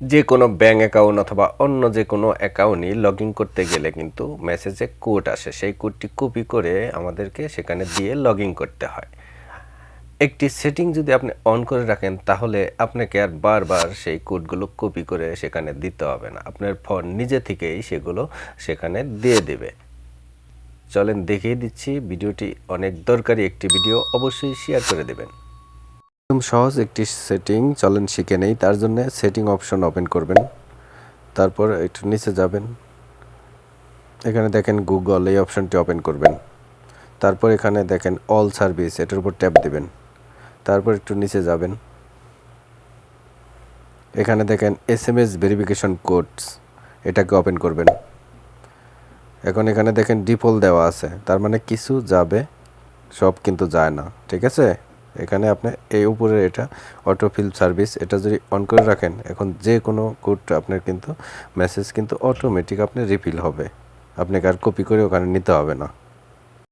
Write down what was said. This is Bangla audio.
যে কোনো ব্যাঙ্ক অ্যাকাউন্ট অথবা অন্য যে কোনো অ্যাকাউন্টই লগ ইন করতে গেলে কিন্তু মেসেজে কোড আসে। সেই কোডটি কপি করে আমাদেরকে সেখানে দিয়ে লগ ইন করতে হয়। একটি সেটিং যদি আপনি অন করে রাখেন, তাহলে আপনাকে আর বারবার সেই কোডগুলো কপি করে সেখানে দিতে হবে না। আপনার ফোন নিজে থেকেই সেগুলো সেখানে দিয়ে দেবে। চলেন দেখিয়ে দিচ্ছি, ভিডিওটি অনেক দরকারি একটি ভিডিও অবশ্যই শেয়ার করে দেবেন। একদম সহজ একটি সেটিং চলেন শিখে নেই। তার জন্য সেটিং অপশন ওপেন করবেন। তারপর একটু নিচে যাবেন। এখানে দেখেন গুগল এই অপশনটি ওপেন করবেন। তারপর এখানে দেখেন অল সার্ভিস এটার উপর ট্যাপ দিবেন। তারপর একটু নিচে যাবেন। এখানে দেখেন S M S verification codes এটাকে ওপেন করবেন। এখন এখানে দেখেন ডিফল্ট দেওয়া আছে। তার মানে কিছু যাবে, সব কিন্তু যায় না। ঠিক আছে? এখানে আপনি এই উপরে এটা অটো ফিল সার্ভিস এটা যদি অন করে রাখেন, এখন যে কোনো কোড আপনার কিন্তু মেসেজ কিন্তু অটোমেটিক আপনি রিফিল হবে। আপনাকে আর কপি করে ওখানে নিতে হবে না।